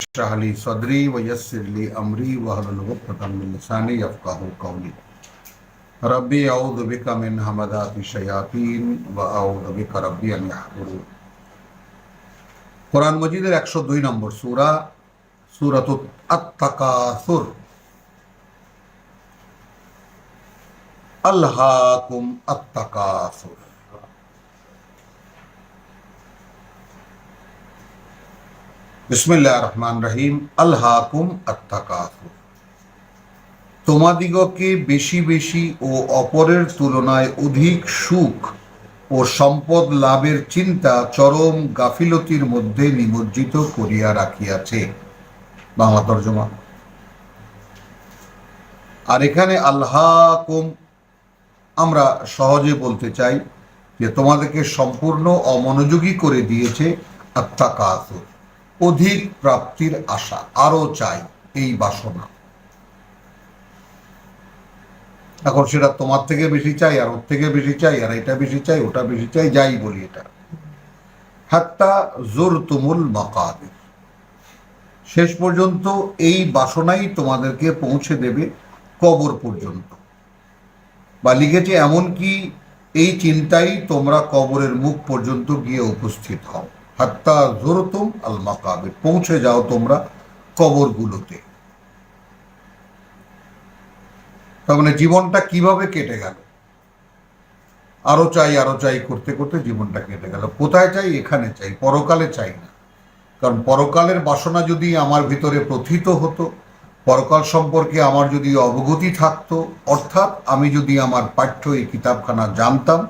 اشرح لي صدري ويسر لي امري واحلل عقدة من لساني يفقهوا قولي ربي اعوذ بك من همذات الشياطين واعوذ بك ربي ان يحضرون কোরআন মজিদের একশো দুই নম্বর সুরা সুরাত আত্মাকাসুর আল্লাহাকুম আত্তাকাসুর বিসমিল্লাহ রহমান রহিম আল্লাহাকুম আত্তাকাসুর তোমাদিগকে বেশি বেশি ও অপরের তুলনায় অধিক সুখ ও সম্পদ লাভের চিন্তা চরম গাফিলতির মধ্যে নিমজ্জিত করিয়া রাখিয়াছে। বাংলা তর্জমা। আর এখানে আল্লাহকুম আমরা সহজে বলতে চাই যে তোমাদেরকে সম্পূর্ণ অমনোযোগী করে দিয়েছে আত্মাকাসুর অধিক প্রাপ্তির আশা আরও চাই এই বাসনা। এখন সেটা তোমার থেকে বেশি চাই, আর ওর থেকে বেশি চাই, আর এটা বেশি চাই, ওটা বেশি চাই, যাই বলি এটা। হাত্তা জোর তুমুল মকাদের। শেষ পর্যন্ত এই বাসনাই তোমাদেরকে পৌঁছে দেবে কবর পর্যন্ত। বা লিখেছে, এমনকি এই চিন্তাই তোমরা কবরের মুখ পর্যন্ত গিয়ে উপস্থিত হও। হাত্তা জোরতুম আল মাকাবির। পৌঁছে যাও তোমরা কবরগুলোতে। তার মানে জীবনটা কীভাবে কেটে গেল? আরও চাই আরও চাই করতে করতে জীবনটা কেটে গেল। কোথায় চাই? এখানে চাই। পরকালে চাই না। কারণ পরকালের বাসনা যদি আমার ভিতরে প্রথিত হতো, পরকাল সম্পর্কে আমার যদি অবগতি থাকতো, অর্থাৎ আমি যদি আমার পাঠ্য এই কিতাবখানা জানতাম,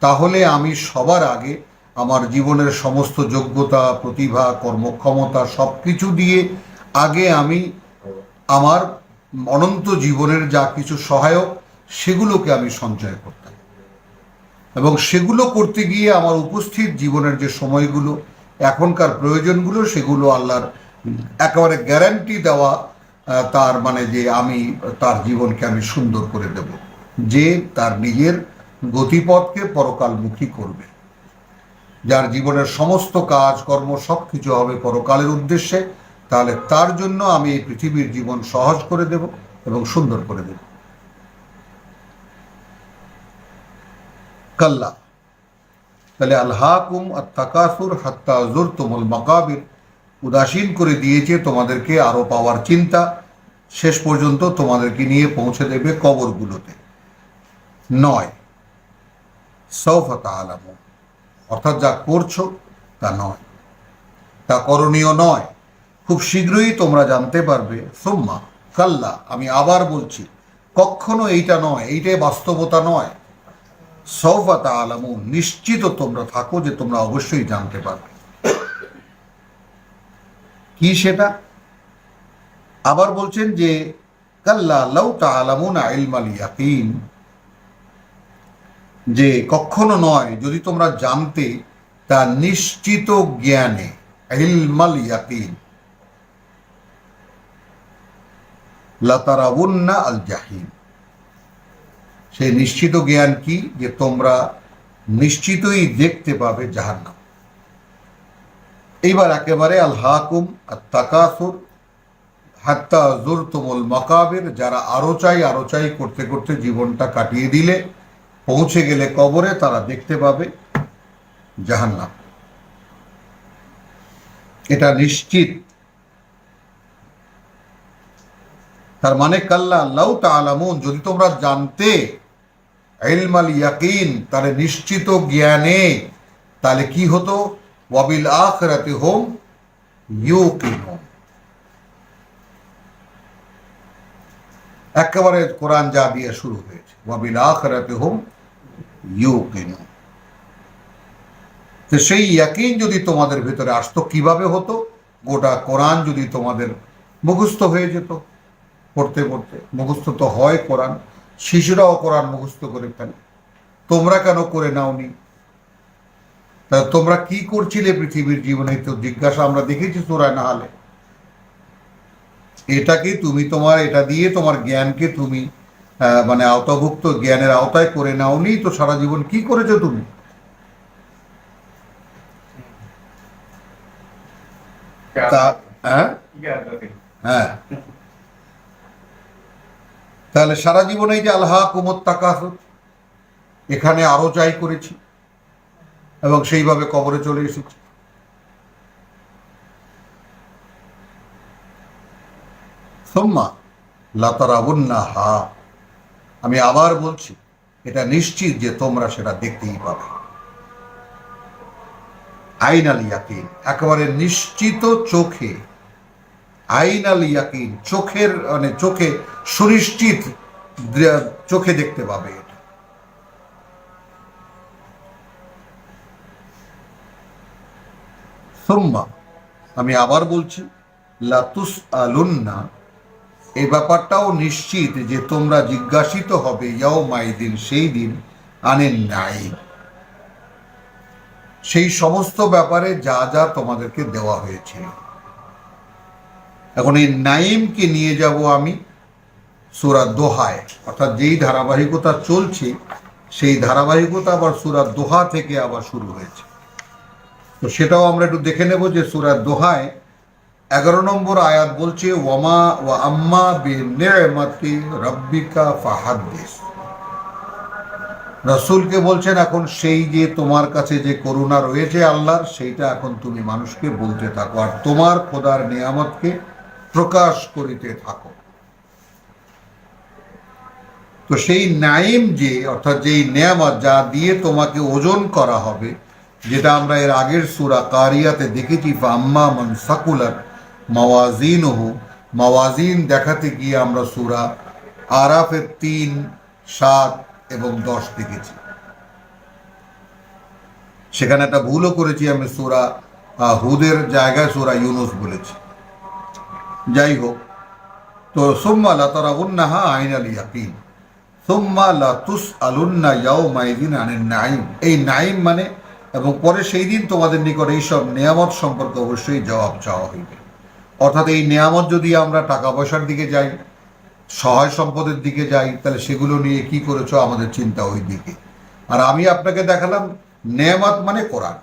তাহলে আমি সবার আগে আমার জীবনের সমস্ত যোগ্যতা, প্রতিভা, কর্মক্ষমতা সব কিছু দিয়ে আগে আমি আমার অনন্ত জীবনের যা কিছু সহায়ক, সেগুলোকে আমি সঞ্চয় করতাম। এবং সেগুলো করতে গিয়ে আমার উপস্থিত জীবনের যে সময়গুলো, এখনকার প্রয়োজনগুলো, সেগুলো আল্লাহর একেবারে গ্যারান্টি দেওয়া তার মানে যে আমি তার জীবনকে আমি সুন্দর করে দেব। যে তার নিজের গতিপথকে পরকালমুখী করবে। যার জীবনের সমস্ত কাজ, কর্ম সব কিছু হবে পরকালের উদ্দেশ্যে, তাহলে তার জন্য আমি এই পৃথিবীর জীবন সহজ করে দেব এবং সুন্দর করে দেব। কাল্লা। তাহলে আল্লাহকুম আত্তাকাসুর হাত্তা জুরতুমুল মাকাবির। উদাসীন করে দিয়েছে তোমাদেরকে আরও পাওয়ার চিন্তা। শেষ পর্যন্ত তোমাদেরকে নিয়ে পৌঁছে দেবে কবরগুলোতে। নয়। সৌফতা আলামু অর্থাৎ যা করছ তা নয়। তা করণীয় নয়। খুব শীঘ্রই তোমরা জানতে পারবে, সোম্মা, কাল্লা, আমি আবার বলছি, কখনো এইটা নয়, এইটাই বাস্তবতা নয়। সৌফাতা আলামু নিশ্চিত তোমরা থাকো যে তোমরা অবশ্যই জানতে পারবে। কি সেটা? আবার বলছেন যে, কাল্লা লাউ তালামুন ইলমাল ইয়াকিন যে কখনো নয়, যদি তোমরা জানতে তা নিশ্চিত জ্ঞানে, ইলমাল ইয়াকিন। লাতারাউন্না আল জাহিম সেই নিশ্চিত জ্ঞান কি? যে তোমরা নিশ্চিতই দেখতে পাবে জাহান্নাম। এইবার একেবারে আল হাকুম আর তাকাসুর, হাত্তা তোমল মকাবের, যারা আরও চাই আরও চাই, করতে করতে জীবনটা কাটিয়ে দিলে পৌঁছে গেলে কবরে তারা দেখতে পাবে জাহান্নাম। এটা নিশ্চিত। তার মানে কাল্লা আল্লাহ তালামুন যদি তোমরা জানতে ইলমাল ইয়াকিন, তাহলে নিশ্চিত জ্ঞানে, তাহলে কি হতো? ওয়াবিল আখরাতে হোম ইউকিন একেবারে কোরআন যা দিয়ে শুরু হয়েছে। ওয়াবিল আখরাতে হোম তো সেই ইয়াকিন যদি তোমাদের ভেতরে আসতো, কীভাবে হতো? গোটা কোরআন যদি তোমাদের মুখস্থ হয়ে যেত, পড়তে পড়তে। মুখস্থ তো হয় কোরআন। শিশুরাও কোরআন মুখস্থ করে ফেলে। তোমরা কেন করে নাওনি? তা তোমরা কি করছিলে পৃথিবীর জীবনে? তো জিজ্ঞাসা আমরা দেখেছি তোরায় না হলে এটা কি তুমি তোমার, এটা দিয়ে তোমার জ্ঞানকে তুমি মানে আওতাভুক্ত জ্ঞানের আওতায় করে নাওনি, তো সারা জীবন কি করেছ তুমি? হ্যাঁ? হ্যাঁ। তাহলে সারা জীবনেই যে আল্লাহ কুমত তাকাস এখানে আরও যাই করেছি, এবং সেইভাবে কবরে চলে এসেছি। সোম্মা লাতারাবুন্না হা আমি আবার বলছি, এটা নিশ্চিত যে তোমরা সেটা দেখতেই পাবে। আইন আল ইয়াকিন, একেবারে নিশ্চিত চোখে আইন আল ইয়াকিন, চোখের মানে চোখে সুনিশ্চিত চোখে দেখতে পাবে এটা। সোম্মা, আমি আবার বলছি লাতুস আলুন্না এই ব্যাপারটাও নিশ্চিত যে তোমরা জিজ্ঞাসিত হবে ইয়াও মাইদিন সেই দিন আনেন নাই। সেই সমস্ত ব্যাপারে যা যা তোমাদেরকে দেওয়া হয়েছিল এখন এই নাইমকে নিয়ে যাব আমি সুরা দোহায়, অর্থাৎ যেই ধারাবাহিকতা চলছে, সেই ধারাবাহিকতা আবার সুরা দোহা থেকে আবার শুরু হয়েছে। তো সেটাও আমরা একটু দেখে নেব যে সুরা দোহায় এগারো নম্বর আয়াত বলছে, ওয়ামা ওয়া আম্মা বি রব্বিকা ফাহাদ্দিস। রসুলকে বলছেন, এখন সেই যে তোমার কাছে যে করুণা রয়েছে আল্লাহর, সেইটা এখন তুমি মানুষকে বলতে থাকো আর তোমার খোদার নিয়ামতকে প্রকাশ করিতে থাকো। তো সেই নাইম যে, অর্থাৎ যেই নিয়ামত যা দিয়ে তোমাকে ওজন করা হবে, যেটা আমরা এর আগের সুরা কারিয়াতে দেখেছি বা আম্মা মান মাওয়াজিন হু মাওয়াজিন দেখাতে গিয়ে আমরা সুরা আরাফের তিন, সাত এবং দশ দেখেছি। সেখানে একটা ভুলও করেছি, আমি সুরা হুদের জায়গায় সুরা ইউনুস বলেছি। যাই হোক, তো সুম্মা লাতারাবুন্নাহা আইন আল সুম্মা লাতুস আলুন্না ইয়াও মাইদিন আনের নাইম এই নাইম মানে এবং পরে সেই দিন তোমাদের নিকট এইসব নিয়ামত সম্পর্কে অবশ্যই জবাব চাওয়া হইবে। অর্থাৎ এই নিয়ামত যদি আমরা টাকা পয়সার দিকে যাই সহায় সম্পদের দিকে যাই তাহলে সেগুলো নিয়ে কি করেছ আমাদের চিন্তা ওই দিকে। আর আমি আপনাকে দেখালাম নেয়ামত মানে কোরআন।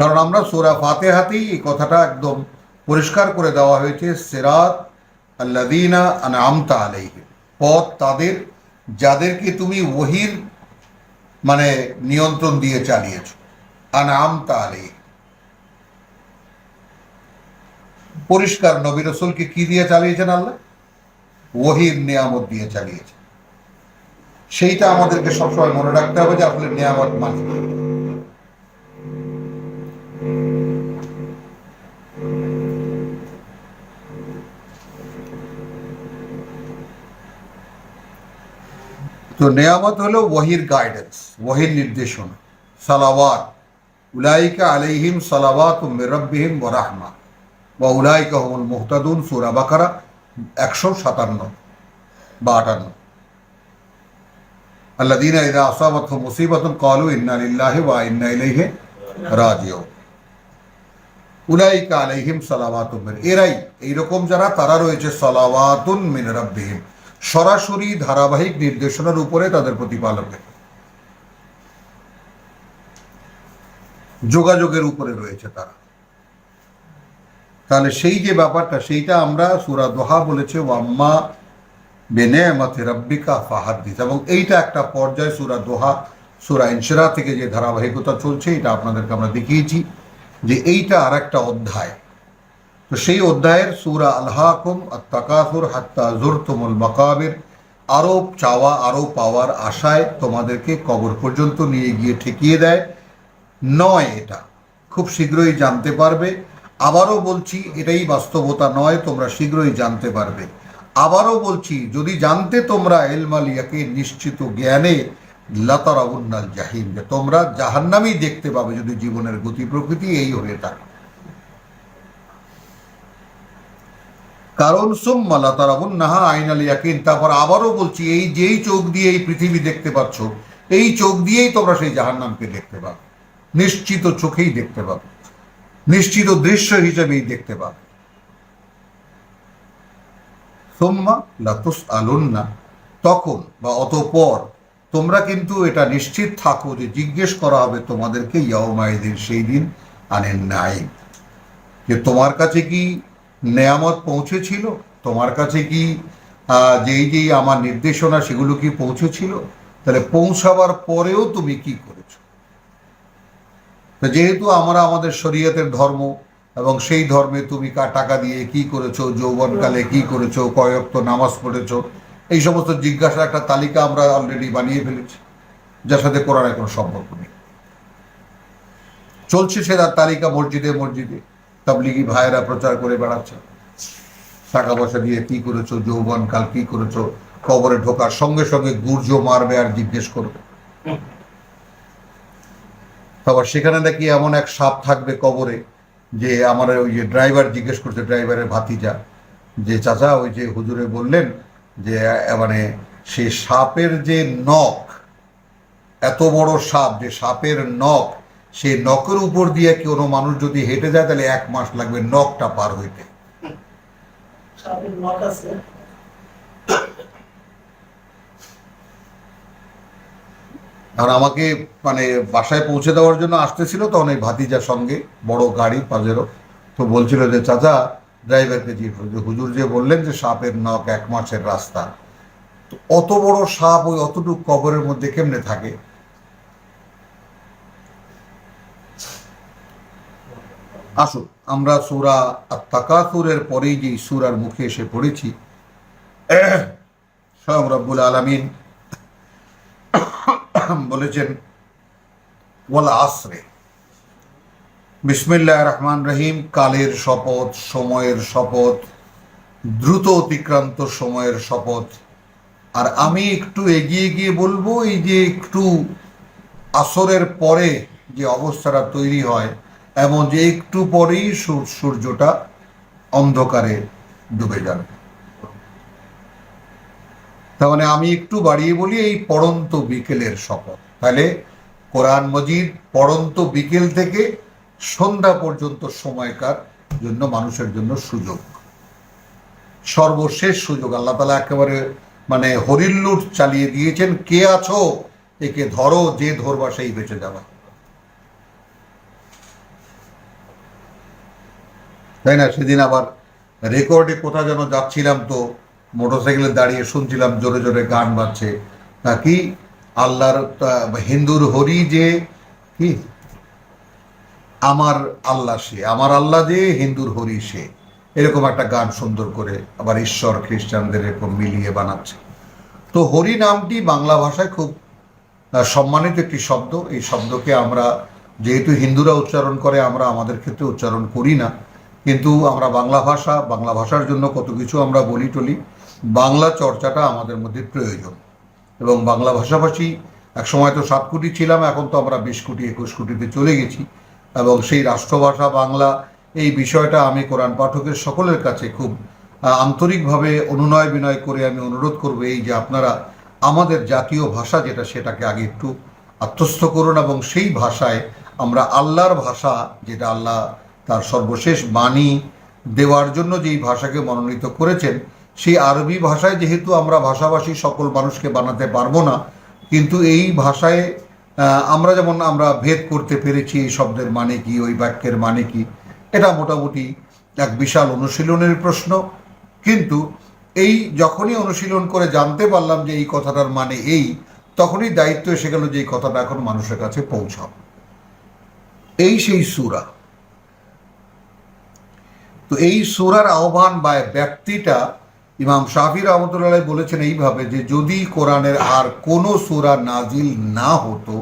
কারণ আমরা সোরা ফাতেহাতেই এই কথাটা একদম পরিষ্কার করে দেওয়া হয়েছে সেরাত আল্লাদিনা আনআমতা আলাইহিম। পথ তাদের যাদেরকে তুমি ওহির মানে নিয়ন্ত্রণ দিয়ে চালিয়েছো। আনআমতা আলাইহিম। পরিষ্কার নবী রসুলকে কি দিয়ে চালিয়েছেন আল্লাহ? ওহির নিয়ামত দিয়ে চালিয়েছেন। সেইটা আমাদেরকে সবসময় মনে রাখতে হবে যে আসলে নিয়ামত মানে তো নেয়ামত হলো ওহির গাইডেন্স ওহির নির্দেশনা। সালাওয়াত। উলাইকা আলাইহিম সালাওয়াত ওয়া রাহমা বা উলাইকা হুমুল মুহতাদুন সূরা বাকারা একশো সাতান্ন বা আটান্ন। আল্লাযীনা ইযা আসাবাতহুম মুসিবাতুন ক্বালু ইন্না লিল্লাহি ওয়া ইন্না ইলাইহি রাজিউন। উলাইকা আলাইহিম সালাওয়াতুম মিন, এরাই এইরকম যারা, তারা রয়েছে সালাওয়াতুন মিন রাব্বিহিম। সরাসরি ধারাবাহিক নির্দেশনার উপরে তাদের প্রতিপালকের যোগাযোগের উপরে রয়েছে তারা। তাহলে সেই যে ব্যাপারটা, সেইটা আমরা সুরা দোহা বলেছে ওয়াম্মা বেনেমাতে রব্বিকা ফাহাদ্দিস। এবং এইটা একটা পর্যায় সুরা দোহা, সুরা ইনশরা থেকে যে ধারাবাহিকতা চলছে, এটা আপনাদেরকে আমরা দেখিয়েছি যে এইটা আর একটা অধ্যায়। তো সেই অধ্যায়ের সুরা আলহাকুম, আত্তাকাসুর, হাত্তা জুরতুমুল মাকাবির আরও চাওয়া আরও পাওয়ার আশায় তোমাদেরকে কবর পর্যন্ত নিয়ে গিয়ে ঠেকিয়ে দেয়। নয় এটা। খুব শীঘ্রই জানতে পারবে। আবারও বলছি, এটাই বাস্তবতা নয়, তোমরা শীঘ্রই জানতে পারবে। আবারও বলছি, যদি জানতে তোমরা এলমালিয়াকে নিশ্চিত জ্ঞানে লতারাউন্নাল জাহিম, যে তোমরা জাহান্নামই দেখতে পাবে যদি জীবনের গতি প্রকৃতি এই হয়ে থাকে। কারণ, সুম্মা লতারাউন্নাহা আইনাল ইয়াকিন, তারপর আবারও বলছি, এই যেই চোখ দিয়ে এই পৃথিবী দেখতে পাচ্ছ, এই চোখ দিয়েই তোমরা সেই জাহান্নামকে দেখতে পাবে। নিশ্চিত চোখেই দেখতে পাবে। নিশ্চিত দৃশ্য হিসেবেই দেখতে পাবে। সোম্মা লাতুস আলুন্না, তখন বা অতপর তোমরা কিন্তু এটা নিশ্চিত থাকো যে জিজ্ঞেস করা হবে তোমাদেরকে ইয়াওমাইদিন সেই দিন আনেন নাই। যে তোমার কাছে কি নেয়ামত পৌঁছেছিল? তোমার কাছে কি যেই যেই আমার নির্দেশনা সেগুলো কি পৌঁছেছিল? তাহলে পৌঁছাবার পরেও তুমি কি করেছ? যেহেতু আমরা আমাদের শরীয়তের ধর্ম এবং সেই ধর্মে তুমি টাকা দিয়ে কি করেছ, যৌবনকালে কি করেছ কয়ক্ত নামাজ পড়েছো, এই সমস্ত জিজ্ঞাসার একটা তালিকা আমরা অলরেডি বানিয়ে ফেলেছি, যার সাথে কোরআনের কোনো সম্পর্ক নেই। চলছে সে তালিকা মসজিদে মসজিদে। তাবলিগি ভাইয়েরা প্রচার করে বেড়াচ্ছে। টাকা পয়সা দিয়ে কি করেছ যৌবন কাল কি করেছ, কবরে ঢোকার সঙ্গে সঙ্গে গুর্জ মারবে আর জিজ্ঞেস করবে। তারপর সেখানে নাকি এমন এক সাপ থাকবে কবরে যে আমার ওই যে ড্রাইভার জিজ্ঞেস করছে, ড্রাইভারের ভাতিজা। যে চাচা, ওই যে হুজুরে বললেন যে মানে সে সাপের যে নখ, এত বড় সাপ যে সাপের নখ, সে নখের উপর দিয়ে কোনো মানুষ যদি হেঁটে যায়, তাহলে এক মাস লাগবে নখটা পার হইতে। আর আমাকে মানে বাসায় পৌঁছে দেওয়ার জন্য আসতেছিল তখন এই ভাতিজার সঙ্গে, বড় গাড়ি পাজেরও তো বলছিল যে, চাচা ড্রাইভারকে জিজ্ঞেস হুজুর যে বললেন যে, সাপের নখ এক মাসের রাস্তা। তো অত বড় সাপ ওই অতটুকু কবরের মধ্যে কেমনে থাকে? আসুন, আমরা সুরা তাকাতুরের পরেই যে সুরার মুখে এসে পড়েছি, স্বয়ং রব্বুল আলমিন বলেছেন, ওয়াল আসরে। বিসমিল্লাহ রহমান রহিম, কালের শপথ, সময়ের শপথ, দ্রুত অতিক্রান্ত সময়ের শপথ। আর আমি একটু এগিয়ে গিয়ে বলব, এই যে একটু আসরের পরে যে অবস্থাটা তৈরি হয়, এমন যে একটু পরেই সূর- সূর্যটা অন্ধকারে ডুবে যাবে। তার মানে আমি একটু বাড়িয়ে বলি, এই পড়ন্ত বিকেলের শপথ। তাহলে কোরআন মজিদ পড়ন্ত বিকেল থেকে সন্ধ্যা পর্যন্ত সময়কার জন্য, মানুষের জন্য সুযোগ। সর্বশেষ সুযোগ, আল্লাহ তালা একেবারে মানে হরিল্লুট চালিয়ে দিয়েছেন, কে আছো? একে ধরো, যে ধরবা সেই বেঁচে যাবা। তাই না? সেদিন আবার রেকর্ডে কোথাও যেন যাচ্ছিলাম তো মোটরসাইকেলে দাঁড়িয়ে শুনছিলাম জোরে জোরে গান বাজছে। নাকি আল্লাহর হিন্দুর হরি যে, কি? আমার আল্লাহ সে, আমার আল্লাহ যে, হিন্দুর হরি সে। এরকম একটা গান সুন্দর করে আবার ঈশ্বর খ্রিস্টানদের এরকম মিলিয়ে বানাচ্ছে। তো হরি নামটি বাংলা ভাষায় খুব সম্মানিত একটি শব্দ। এই শব্দকে আমরা, যেহেতু হিন্দুরা উচ্চারণ করে, আমরা আমাদের ক্ষেত্রে উচ্চারণ করি না। কিন্তু আমরা বাংলা ভাষা, বাংলা ভাষার জন্য কত কিছু আমরা বলি টলি বাংলা চর্চাটা আমাদের মধ্যে প্রয়োজন। এবং বাংলা ভাষাভাষী এক সময় তো সাত কোটি ছিলাম, এখন তো আমরা বিশ কোটি, একুশ কোটিতে চলে গেছি। এবং সেই রাষ্ট্রভাষা বাংলা এই বিষয়টা আমি কোরআন পাঠকের সকলের কাছে খুব আন্তরিকভাবে অনুনয় বিনয় করে আমি অনুরোধ করব এই যে আপনারা আমাদের জাতীয় ভাষা যেটা সেটাকে আগে একটু আত্মস্থ করুন এবং সেই ভাষায় আমরা আল্লাহর ভাষা যেটা আল্লাহ তার সর্বশেষ বাণী দেওয়ার জন্য যেই ভাষাকে মনোনীত করেছেন সেই আরবি ভাষায় যেহেতু আমরা ভাষাভাষী সকল মানুষকে বানাতে পারব না, কিন্তু এই ভাষায় আমরা যেমন আমরা ভেদ করতে পেরেছি এই শব্দের মানে কি, ওই বাক্যের মানে কি, এটা মোটামুটি এক বিশাল অনুশীলনের প্রশ্ন। কিন্তু এই যখনই অনুশীলন করে জানতে পারলাম যে এই কথাটার মানে এই, তখনই দায়িত্ব এসে গেল যে এই কথাটা এখন মানুষের কাছে পৌঁছাও। এই সেই সুরা। তো এই সুরার আহ্বান বা ব্যক্তিটা ইমাম শাফি রহমতুল্লাহ বলেছেন এইভাবে যে যদি কোরআনের আর কোনো সুরা নাজিল না হতো,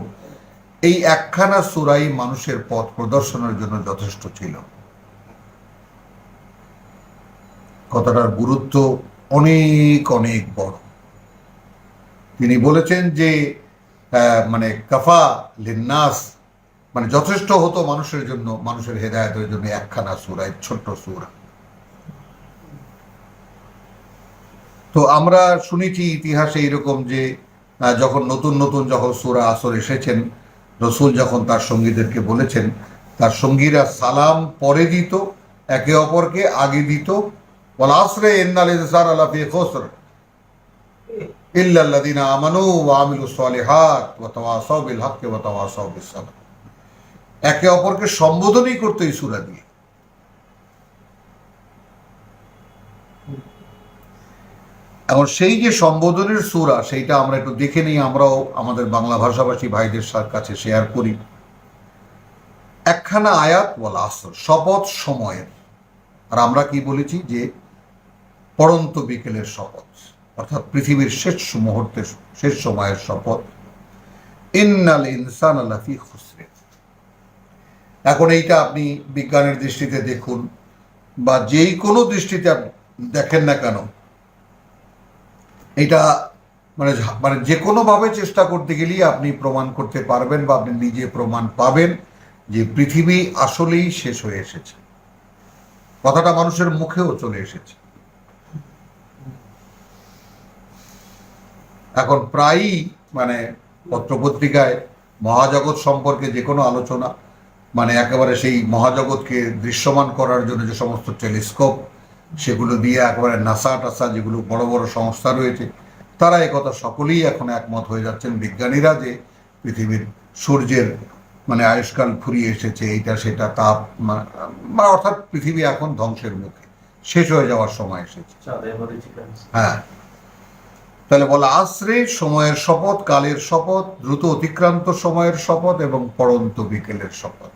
এই একখানা সুরাই মানুষের পথ প্রদর্শনের জন্য যথেষ্ট ছিল। কথাটার গুরুত্ব অনেক অনেক বড়। তিনি বলেছেন যে মানে কাফা লিন্নাস মানে যথেষ্ট হতো মানুষের জন্য, মানুষের হেদায়তের জন্য একখানা সুরা ছোট্ট সুরা। তো আমরা শুনেছি ইতিহাসে এরকম যে যখন নতুন নতুন যখন সুরা আসর এসেছেন, রসুল যখন তার সঙ্গীদেরকে বলেছেন, তার সঙ্গীরা সালাম পরে দিত, একে অপরকে আগে দিত। বল আসরে ইন্নাল ইনসান আলা ফি খুসর ইল্লা আল্লাযিনা আমানু ওয়া আমিলুস সালিহাত ওয়া তাওয়াসাউ বিল হক্কি ওয়া তাওয়াসাউ বিস সাবর একে অপরকে সম্বোধনই করতো এই সূরা দিয়ে। এখন সেই যে সম্বোধনের সুরা, সেইটা আমরা একটু দেখে নিই, আমরাও আমাদের বাংলা ভাষাভাষী ভাইদের কাছে শেয়ার করি। একখানা আয়াত বলা আসর, শপথ সময়ের। আর আমরা কি বলেছি যে, পড়ন্ত বিকেলের শপথ, অর্থাৎ পৃথিবীর শেষ মুহূর্তের, শেষ সময়ের শপথ। ইন্নাল ইনসান আলাফি খুসরে। এখন এইটা আপনি বিজ্ঞানের দৃষ্টিতে দেখুন, বা যেই কোনো দৃষ্টিতে দেখেন না কেন এটা মানে মানে যে কোনোভাবে চেষ্টা করতে গেলেই আপনি প্রমাণ করতে পারবেন বা আপনি নিজে প্রমাণ পাবেন যে পৃথিবী আসলেই শেষ হয়ে এসেছে। কথাটা মানুষের মুখেও চলে এসেছে। এখন প্রায়ই মানে পত্রপত্রিকায় মহাজগৎ সম্পর্কে যে কোনো আলোচনা মানে একেবারে সেই মহাজগৎকে দৃশ্যমান করার জন্য যে সমস্ত টেলিস্কোপ সেগুলো দিয়ে একবারে নাসা টাসা যেগুলো বড় বড় সংস্থা রয়েছে তারা একথা সকলেই এখন একমত হয়ে যাচ্ছেন। বিজ্ঞানীরা যে পৃথিবীর সূর্যের মানে আয়ুষ্কাল ফুরিয়ে এসেছে এইটা সেটা তাপ মানে অর্থাৎ পৃথিবী এখন ধ্বংসের মুখে। শেষ হয়ে যাওয়ার সময় এসেছে। মধ্যে চিকেন হ্যাঁ। তাহলে বলা আশ্রে সময়ের শপথ কালের শপথ দ্রুত অতিক্রান্ত সময়ের শপথ এবং পড়ন্ত বিকেলের শপথ।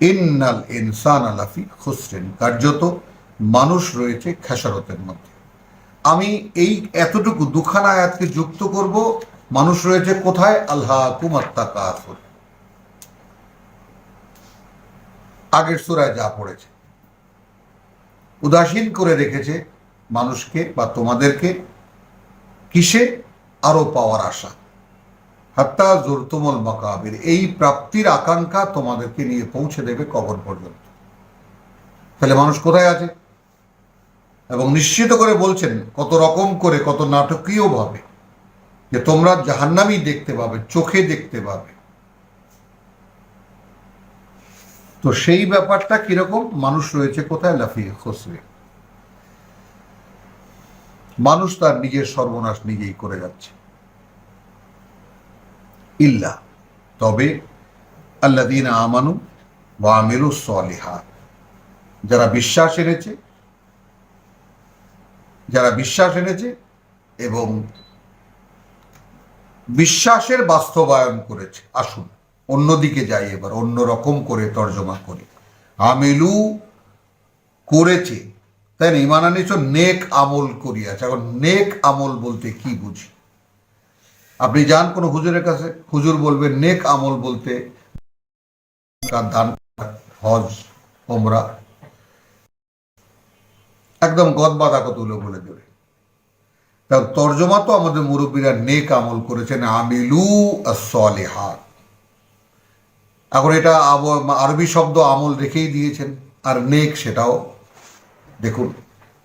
ইন্নাল ইনসান আলাফি খুসরেন কার্যত মানুষ রয়েছে খেসারতের মধ্যে। আমি এই এতটুকু দুখানা আয়াতকে যুক্ত করব, মানুষ রয়েছে কোথায়? আল্লাহ কুমাত্তা কাফুর আগের সুরায় যা পড়েছে। উদাসীন করে রেখেছে মানুষকে বা তোমাদেরকে কিসে? আরও পাওয়ার আশা। হাত্তা জোরতুমল মকাবির। এই প্রাপ্তির আকাঙ্ক্ষা তোমাদেরকে নিয়ে পৌঁছে দেবে কবর পর্যন্ত। তাহলে মানুষ কোথায় আছে? এবং নিশ্চিত করে বলছেন কত রকম করে, কত নাটকীয় ভাবে, যে তোমরা জাহান্নামি দেখতে পাবে, চোখে দেখতে পাবে। তো সেই ব্যাপারটা কীরকম? মানুষ রয়েছে কোথায়? লাফিয়ে খসরে মানুষ তার নিজের সর্বনাশ নিজেই করে যাচ্ছে। ইল্লা। তবে আল্লাদিন আমানু ওয়ামিলু সলিহাত, যারা বিশ্বাস এনেছে যারা বিশ্বাস এনেছে এবং বিশ্বাসের বাস্তবায়ন করেছে। আসুন, অন্যদিকে যাই এবার অন্য রকম করে তর্জমা করি। আমিলু করেছে। তাই না? ইমান আনিছ, নেক আমল করিয়াছে। এখন নেক আমল বলতে কি বুঝি? আপনি যান কোনো হুজুরের কাছে, হুজুর বলবে, নেক আমল বলতে দান হজ, ওমরা একদম গদ বাঁধা কতগুলো বলে দেবে। তা তর্জমা তো আমাদের মুরব্বীরা নেক আমল করেছেন, আমিলু সলেহাত এখন এটা আরবি শব্দ আমল রেখেই দিয়েছেন, আর নেক সেটাও। দেখুন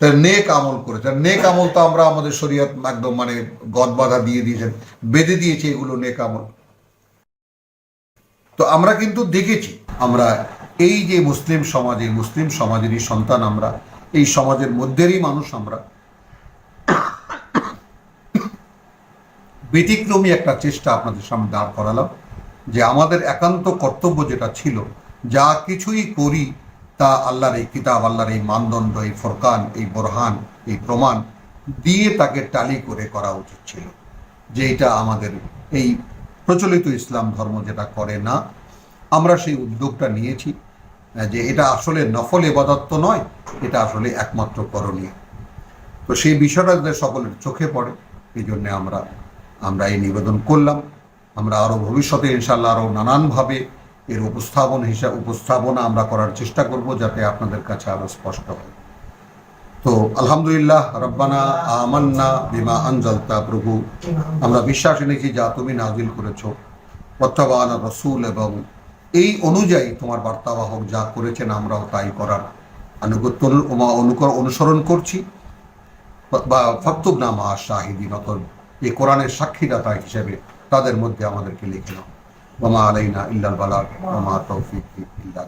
তা নেক আমল করেছেন। নেক আমল তো আমরা আমাদের শরীয়ত একদম মানে গদ বাঁধা দিয়ে দিয়েছেন, বেঁধে দিয়েছে এগুলো নেক আমল। তো আমরা কিন্তু দেখেছি, আমরা এই যে মুসলিম সমাজে, মুসলিম সমাজেরই সন্তান আমরা এই সমাজের মধ্যেরই মানুষ আমরা। ব্যতিক্রমী একটা চেষ্টা আপনাদের সামনে দাঁড় করালাম, যে আমাদের একান্ত কর্তব্য যেটা ছিল, যা কিছুই করি তা আল্লাহর এই কিতাব, আল্লাহর এই মানদণ্ড, এই ফরকান, এই বোরহান, এই প্রমাণ দিয়ে তাকে টালি করে করা উচিত ছিল, যে এটা আমাদের এই প্রচলিত ইসলাম ধর্ম যেটা করে না। আমরা সেই উদ্যোগটা নিয়েছি। যে এটা আসলে নফল এবাদত্ত নয়, এটা আসলে একমাত্র করণীয়। তো সেই বিষয়টা যাতে সকলের চোখে পড়ে এই জন্যে আমরা আমরা এই নিবেদন করলাম। আমরা আরও ভবিষ্যতে ইনশাল্লাহ আরও নানানভাবে এর উপস্থাপন হিসাব উপস্থাপনা আমরা করার চেষ্টা করব যাতে আপনাদের কাছে আরও স্পষ্ট হয়। তো আলহামদুলিল্লাহ, রব্বানা আমান্না বিমা আনজালতা প্রভু। আমরা বিশ্বাস এনেছি যা তুমি নাজিল করেছ। বর্তমান রসুল এবং এই অনুযায়ী তোমার বার্তাবাহক যা করেছেন আমরাও তাই করার আনুগত্য অনু- অনু- অনুকর অনুসরণ করছি। বা ফক্তুব নামা শাহিদিন অতল এই কোরআনের সাক্ষীদাতা হিসেবে তাদের মধ্যে আমাদেরকে লিখে নাও। মামা আলাইনা ইল্লাল বালা মামা তৌফিক ইল্লা